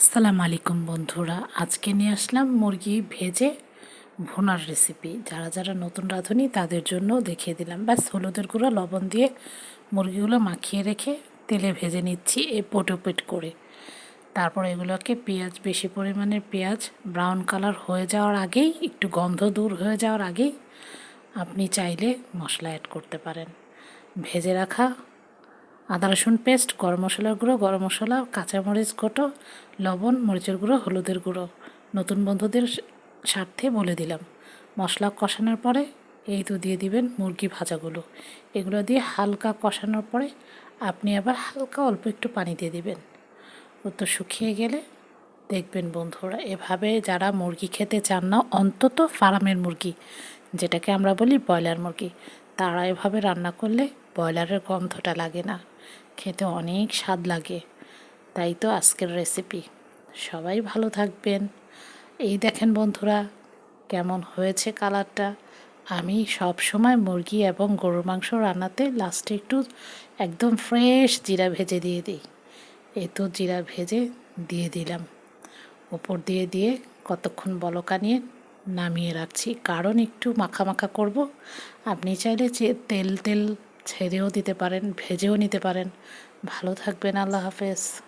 আসসালামু আলাইকুম বন্ধুরা। আজকে নিয়ে আসলাম মুরগি ভেজে ভুনার রেসিপি যারা যারা নতুন রাঁধুনি, তাদের জন্য দেখিয়ে দিলাম। ব্যাস, হলুদের গুঁড়ো, লবণ দিয়ে মুরগিগুলো মাখিয়ে রেখে তেলে ভেজে নিচ্ছি এ পোটোপেট করে। তারপর এগুলোকে পেঁয়াজ, বেশি পরিমাণের পেঁয়াজ ব্রাউন কালার হয়ে যাওয়ার আগেই, একটু গন্ধ দূর হয়ে যাওয়ার আগেই আপনি চাইলে মশলা অ্যাড করতে পারেন। ভেজে রাখা আদা, রসুন পেস্ট, গরম মশলার গুঁড়ো, গরম মশলা, কাঁচামরিচ কোটো লবণ, মরিচের গুঁড়ো, হলুদের গুঁড়ো। নতুন বন্ধুদের স্বার্থে বলে দিলাম। মশলা কষানোর পরে এই তো দিয়ে দিবেন মুরগি ভাজাগুলো। এগুলো দিয়ে হালকা কষানোর পরে আপনি আবার হালকা অল্প একটু পানি দিয়ে দিবেন। ও তো শুকিয়ে গেলে দেখবেন বন্ধুরা, এভাবে যারা মুরগি খেতে চান না, অন্তত ফার্মের মুরগি, যেটাকে আমরা বলি ব্রয়লার মুরগি তারা এভাবে রান্না করলে ব্রয়লারের গন্ধটা লাগে না। খেতে অনেক স্বাদ লাগে। তাই তো আজকের রেসিপি সবাই ভালো থাকবেন। এই দেখেন বন্ধুরা, কেমন হয়েছে কালারটা। আমি সব সময় মুরগি এবং গরুর মাংস রান্নাতে লাস্টে একটু একদম ফ্রেশ জিরা ভেজে দিয়ে দিই। এই তো জিরা ভেজে দিয়ে দিলাম। ওপর দিয়ে দিয়ে কতক্ষণ বলকা নিয়ে নামিয়ে রাখছি। কারণ একটু মাখা মাখা করব। আপনি চাইলে যে তেল তেল ছেড়েও দিতে পারেন, ভেজেও নিতে পারেন। ভালো থাকবেন, আল্লাহ হাফেজ।